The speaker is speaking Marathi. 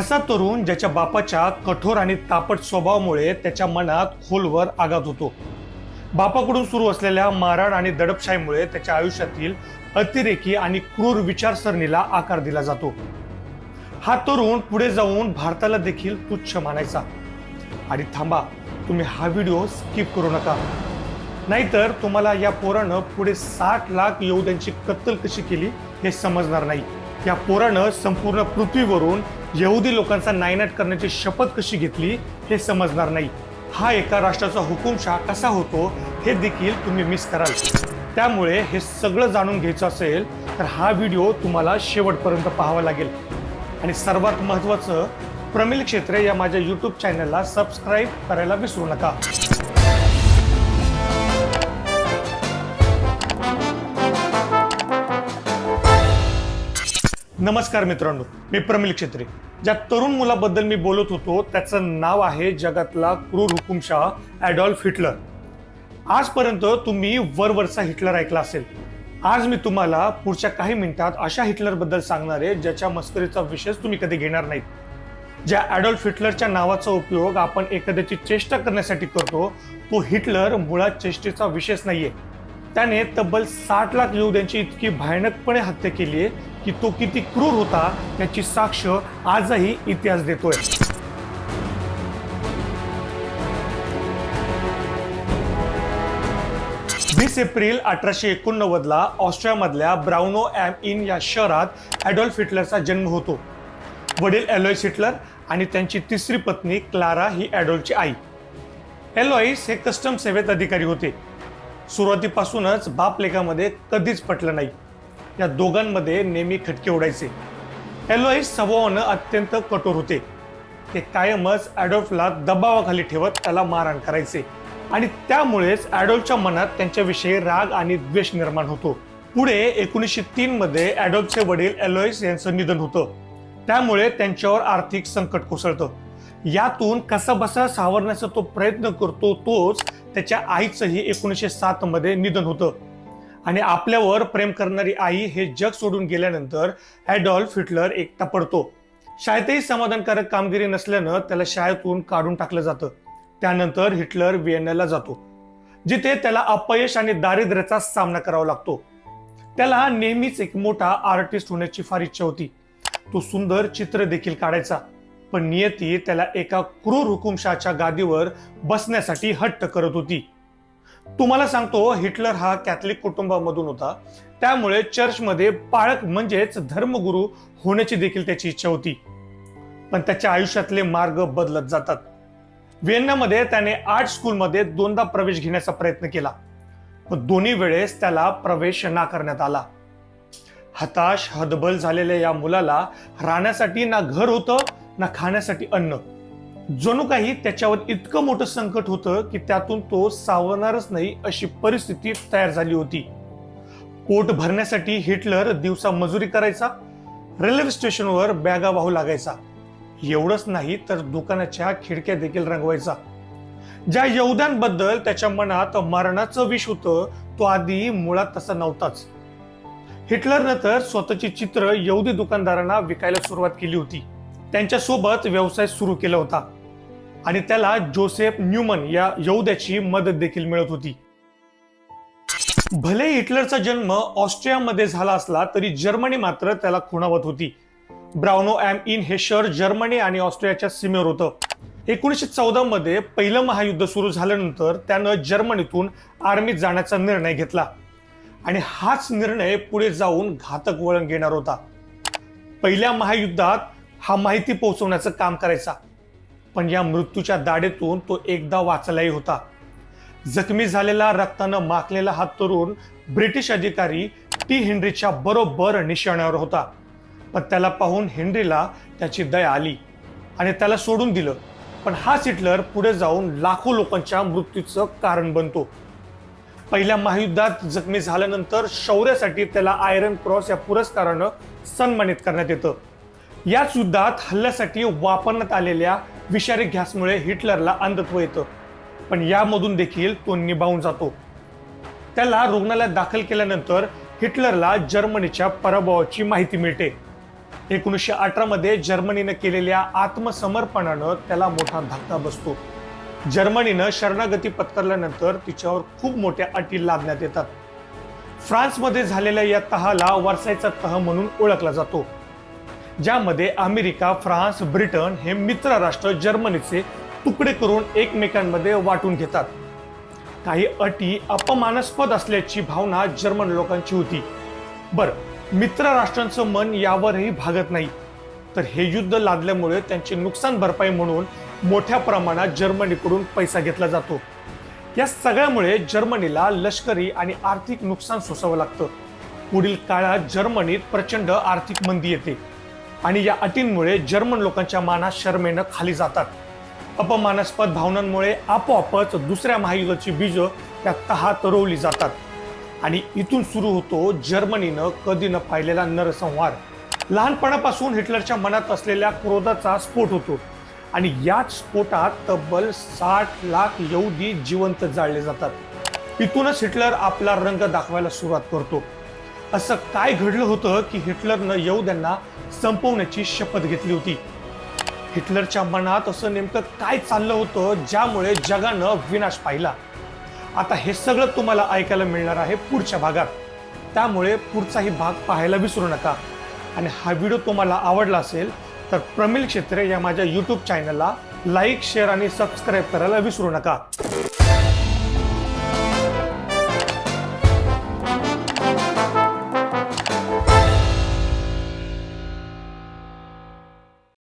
असा तरुण ज्याच्या बापाच्या कठोर आणि तापट स्वभावामुळे त्याच्या मनात खोलवर आघात होतो. बापाकडून सुरू असलेल्या मारहाण आणि दडपशाहीमुळे त्याच्या आयुष्यातील अतिरेकी आणि क्रूर विचारसरणीला आकार दिला जातो. हा तरुण पुढे जाऊन भारताला देखील तुच्छ मानायचा. आणि थांबा तुम्ही हा व्हिडिओ स्किप करू नका. नाहीतर तुम्हाला या पोरानं पुढे साठ लाख यहुद्यांची कत्तल कशी केली हे समजणार नाही. या पोरानं संपूर्ण पृथ्वीवरून यहुदी लोकांचा नायनाट करण्याची शपथ कशी घेतली हे समजणार नाही. हा एका राष्ट्राचा हुकुमशहा कसा होतो हे देखील तुम्ही मिस कराल. त्यामुळे हे सगळं जाणून घ्यायचं असेल तर हा व्हिडिओ तुम्हाला शेवटपर्यंत पाहावा लागेल. आणि सर्वात महत्त्वाचं प्रमिल क्षेत्रे या माझ्या यूट्यूब चॅनलला सबस्क्राईब करायला विसरू नका. नमस्कार मित्रांनो मी प्रमिल क्षेत्री ज्या तरुण मुलाबद्दल मी बोलत होतो त्याचं नाव आहे जगातला क्रूर हुकुमशाह ॲडॉल्फ हिटलर. आजपर्यंत तुम्ही वरवरचा हिटलर ऐकला असेल. आज मी तुम्हाला पुढच्या काही मिनिटात अशा हिटलरबद्दल सांगणार आहे ज्याच्या मस्करीचा विशेष तुम्ही कधी घेणार नाहीत. ज्या ॲडॉल्फ हिटलरच्या नावाचा उपयोग आपण एखाद्याची चेष्टा करण्यासाठी करतो तो हिटलर मुळात चेष्टेचा विषयच नाहीये. त्याने तब्बल साठ लाख यहुद्यांची इतकी भयानकपणे हत्या केली आहे की तो किती क्रूर होता याची साक्ष आजही इतिहास देतोय. वीस एप्रिल अठराशे एकोणनव्वदला ऑस्ट्रियामधल्या ब्राउनो ॲम इन या शहरात ॲडॉल्फ हिटलरचा जन्म होतो. वडील एलॉईस हिटलर आणि त्यांची तिसरी पत्नी क्लारा ही ॲडॉल्फची आई. एलोइस हे कस्टम सेवेत अधिकारी होते. सुरुवातीपासूनच बाप लेखामध्ये कधीच पटलं नाही. या दोघांमध्ये नेहमी खटके उडायचे. एलोईस स्वभावानं अत्यंत कठोर होते. ते कायमच ॲडोल्फला दबावाखाली ठेवत त्याला मारहाण करायचे. आणि त्यामुळेच ॲडोल्फच्या मनात त्यांच्याविषयी राग आणि द्वेष निर्माण होतो. पुढे एकोणीसशे तीन मध्ये वडील एलोईस यांचं निधन होतं. त्यामुळे त्यांच्यावर आर्थिक संकट कोसळतं. यातून कसाबसा सावरण्याचा तो प्रयत्न करतो तोच त्याच्या आईचंही एकोणीसशे सात मध्ये निधन होतं. आणि आपल्यावर प्रेम करणारी आई हे जग सोडून गेल्यानंतर ॲडॉल्फ हिटलर एकटा पडतो. शाळेतही समाधानकारक कामगिरी नसल्यानं त्याला शाळेतून काढून टाकलं जातं. त्यानंतर हिटलर व्हिएन्नाला जातो जिथे त्याला अपयश आणि दारिद्र्याचा सामना करावा लागतो. त्याला नेहमीच एक मोठा आर्टिस्ट होण्याची फार इच्छा होती. तो सुंदर चित्र देखील काढायचा पण नियती त्याला एका क्रूर हुकुमशाच्या गादीवर बसण्यासाठी हट्ट करत होती. तुम्हाला सांगतो हिटलर हा कॅथलिक कुटुंबामधून होता. त्यामुळे चर्चमध्ये पाळक म्हणजेच धर्मगुरू होण्याची देखील त्याची इच्छा होती. पण त्याच्या आयुष्यातले मार्ग बदलत जातात. व्हिएन्नामध्ये त्याने आर्ट स्कूलमध्ये दोनदा प्रवेश घेण्याचा प्रयत्न केला. पण दोन्ही वेळेस त्याला प्रवेश नाकारण्यात आला. हताश हदबल झालेल्या या मुलाला राहण्यासाठी ना घर होतं ना खाण्यासाठी अन्न. जणू काही त्याच्यावर इतकं मोठं संकट होतं की त्यातून तो सावरणारच नाही अशी परिस्थिती तयार झाली होती. पोट भरण्यासाठी हिटलर दिवसा मजुरी करायचा रेल्वे स्टेशनवर बॅगा वाहू लागायचा. एवढंच नाही तर दुकानाच्या खिडक्या देखील रंगवायचा. ज्या यहुद्यांबद्दल त्याच्या मनात मरणाचं विष होतं तो आधी मुळात तसा नव्हताच. हिटलरनं तर स्वतःची चित्र यहुदी दुकानदारांना विकायला सुरुवात केली होती. त्यांच्यासोबत व्यवसाय सुरू केला होता. आणि त्याला जोसेफ न्यूमन या यहुद्याची मदत देखील मिळत होती. भले हिटलरचा जन्म ऑस्ट्रियामध्ये झाला असला तरी जर्मनी मात्र त्याला खुणावत होती. ब्राउनो एम इन हे शहर जर्मनी आणि ऑस्ट्रियाच्या सीमेवर होतं. एकोणीसशे चौदा मध्ये पहिलं महायुद्ध सुरू झाल्यानंतर त्यानं जर्मनीतून आर्मीत जाण्याचा निर्णय घेतला. आणि हाच निर्णय पुढे जाऊन घातक वळण घेणार होता. पहिल्या महायुद्धात हा माहिती पोहोचवण्याचं काम करायचा. पण या मृत्यूच्या दाढेतून तो एकदा वाचलाही होता. जखमी झालेला रक्तानं माखलेला हा तरुण ब्रिटिश अधिकारी टी हेनरीच्या बरोबर निशाण्यावर होता. पण त्याला पाहून हेनरीला त्याची दया आली आणि त्याला सोडून दिलं. पण हाच हिटलर पुढे जाऊन लाखो लोकांच्या मृत्यूचं कारण बनतो. पहिल्या महायुद्धात जखमी झाल्यानंतर शौर्यासाठी त्याला आयरन क्रॉस या पुरस्कारानं सन्मानित करण्यात येतं. याच युद्धात हल्ल्यासाठी वापरण्यात आलेल्या विषारी गॅसमुळे हिटलरला अंधत्व येतं. पण यामधून देखील तो निभावून जातो. त्याला रुग्णालयात दाखल केल्यानंतर हिटलरला जर्मनीच्या पराभवाची माहिती मिळते. एकोणीसशे अठरामध्ये जर्मनीनं केलेल्या आत्मसमर्पणानं त्याला मोठा धक्का बसतो. जर्मनीनं शरणागती पत्करल्यानंतर तिच्यावर खूप मोठ्या अटी लादण्यात येतात. फ्रान्समध्ये झालेल्या या तहाला वर्सायचा तह म्हणून ओळखला जातो. ज्यामध्ये अमेरिका फ्रान्स ब्रिटन हे मित्र राष्ट्र जर्मनीचे तुकडे करून एकमेकांमध्ये वाटून घेतात. काही अटी अपमानास्पद असल्याची भावना जर्मन लोकांची होती. बर मित्र राष्ट्रांचं मन यावरही भागत नाही. तर हे युद्ध लादल्यामुळे त्यांची नुकसान भरपाई म्हणून मोठ्या प्रमाणात जर्मनीकडून पैसा घेतला जातो. या सगळ्यामुळे जर्मनीला लष्करी आणि आर्थिक नुकसान सोसावं लागतं. पुढील काळात जर्मनीत प्रचंड आर्थिक मंदी येते. आणि या अटींमुळे जर्मन लोकांच्या मानात शर्मेनं खाली जातात. अपमानास्पद भावनांमुळे आपोआपच दुसऱ्या महायुद्धाची बीज त्या तहात रोवली जातात. आणि इथून सुरू होतो जर्मनीनं कधी न पाहिलेला नरसंहार. लहानपणापासून हिटलरच्या मनात असलेल्या क्रोधाचा स्फोट होतो. आणि याच स्फोटात तब्बल साठ लाख यहुदी जिवंत जाळले जातात. इथूनच हिटलर आपला रंग दाखवायला सुरुवात करतो. असं काय घडलं होतं की हिटलरनं यहुद्यांना संपवण्याची शपथ घेतली होती? हिटलरच्या मनात असं नेमकं काय चाललं होतं ज्यामुळे जगानं विनाश पाहिला? आता हे सगळं तुम्हाला ऐकायला मिळणार आहे पुढच्या भागात. त्यामुळे पुढचाही भाग पाहायला विसरू नका. आणि हा व्हिडिओ तुम्हाला आवडला असेल तर प्रमिल क्षेत्रे या माझ्या यूट्यूब चॅनलला लाईक शेअर आणि सबस्क्राईब करायला विसरू नका.